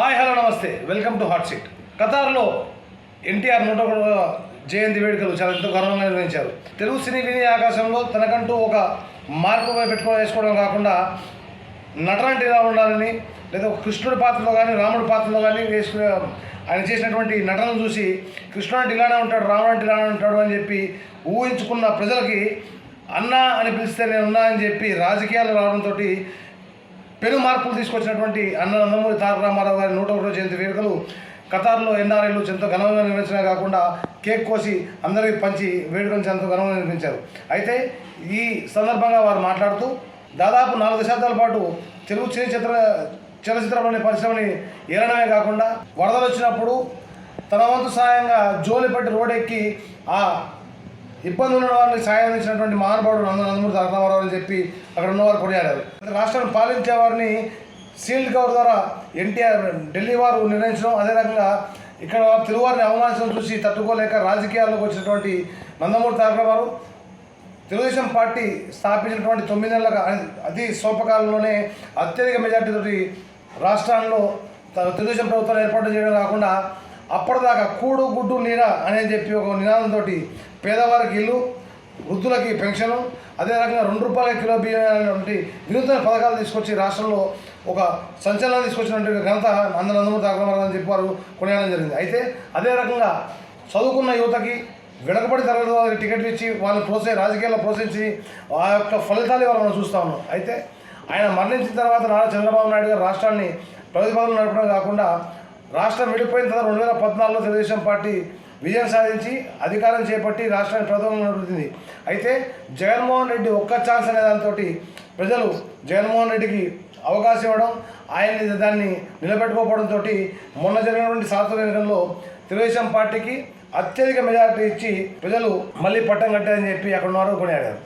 Hi hello నమస్తే. Welcome to hot seat ఖతార్లో ఎన్టీఆర్ నూట జయంతి వేడుకలు చాలా ఎంతో ఘనంగా నిర్వహించారు. తెలుగు సినీ విని ఆకాశంలో తనకంటూ ఒక మార్పు పెట్టుకో వేసుకోవడం కాకుండా నటనంటే ఎలా ఉండాలని లేదా కృష్ణుడి పాత్రలో కానీ రాముడి పాత్రలో కానీ వేసుకునే ఆయన చేసినటువంటి నటనను చూసి కృష్ణుడు అంటే ఇలానే ఉంటాడు రాముడు అంటే ఇలానే ఉంటాడు అని చెప్పి ఊహించుకున్న ప్రజలకి అన్నా అని పిలిస్తే నేను ఉన్నా అని చెప్పి రాజకీయాలు రావడంతో పెను మార్పులు తీసుకొచ్చినటువంటి అన్న నందమూరి తారక రామారావు గారి నూట ఒకటో జయంతి వేడుకలు ఖతార్లో ఎన్ఆర్ఐలు ఎంతో ఘనంగా నిర్వహించడమే కాకుండా కేక్ కోసి అందరికీ పంచి వేడుకలు ఎంతో ఘనంగా నిర్వహించారు. అయితే ఈ సందర్భంగా వారు మాట్లాడుతూ దాదాపు నాలుగు దశాబ్దాల పాటు తెలుగు చిత్ర చలచిత్రంలోని పరిశ్రమని ఏలడమే కాకుండా వరదలు వచ్చినప్పుడు తన వంతు సాయంగా జోలిపట్టి రోడెక్కి ఆ ఇబ్బంది ఉన్న వారిని సాయం ఇచ్చినటువంటి మహానుభావుడు నంద నందమూరి తారకరామారావు అని చెప్పి అక్కడ ఉన్నవారు కొనియాడారు. రాష్ట్రాన్ని పాలించే వారిని సీల్డ్ కవర్ ద్వారా ఎన్టీఆర్ ఢిల్లీ వారు నిర్ణయించడం అదే రకంగా ఇక్కడ వారు తెలుగువారిని అవమానించడం చూసి తట్టుకోలేక రాజకీయాల్లోకి వచ్చినటువంటి నందమూరి తారకరామారావు తెలుగుదేశం పార్టీ స్థాపించినటువంటి తొమ్మిది నెలల అతి స్వల్పకాలంలోనే అత్యధిక మెజార్టీతోటి రాష్ట్రాల్లో తెలుగుదేశం ప్రభుత్వాన్ని ఏర్పాటు చేయడం కాకుండా అప్పటిదాకా కూడు గుడ్డు నీడ అని చెప్పి ఒక నినాదంతో పేదవారికి ఇల్లు వృద్ధులకి పెన్షను అదే రకంగా రెండు రూపాయల కిలో బియ్యం అనేటువంటి వినూత్న పథకాలు తీసుకొచ్చి రాష్ట్రంలో ఒక సంచలనం తీసుకొచ్చినటువంటి ఘనత నందనందమూరి నందమూరి చెప్పారు అని కొనియాడడం జరిగింది. అయితే అదే రకంగా చదువుకున్న యువతకి వెనకబడి తరగతి వాళ్ళకి టికెట్లు ఇచ్చి వాళ్ళని ప్రోత్సహి రాజకీయాల్లో ప్రోత్సహించి ఆ యొక్క ఫలితాలు ఇవాళ మనం చూస్తా ఉన్నాం. అయితే ఆయన మరణించిన తర్వాత నారా చంద్రబాబు నాయుడు గారు రాష్ట్రాన్ని ప్రతిపాదన నడపడం కాకుండా రాష్ట్రం విడిపోయిన తర్వాత రెండు వేల పద్నాలుగులో తెలుగుదేశం పార్టీ విజయం సాధించి అధికారం చేపట్టి రాష్ట్రాన్ని ప్రభుత్వం నడుపుతుంది అయితే జగన్మోహన్ రెడ్డి ఒక్క ఛాన్స్ అనే దాంతో ప్రజలు జగన్మోహన్ రెడ్డికి అవకాశం ఇవ్వడం ఆయన్ని దాన్ని నిలబెట్టుకోవడంతో మొన్న జరిగినటువంటి సార్వత్రిక ఎన్నికల్లో తెలుగుదేశం పార్టీకి అత్యధిక మెజారిటీ ఇచ్చి ప్రజలు మళ్ళీ పట్టం కట్టారని చెప్పి అక్కడ ఉన్నవారు కొనియాడారు.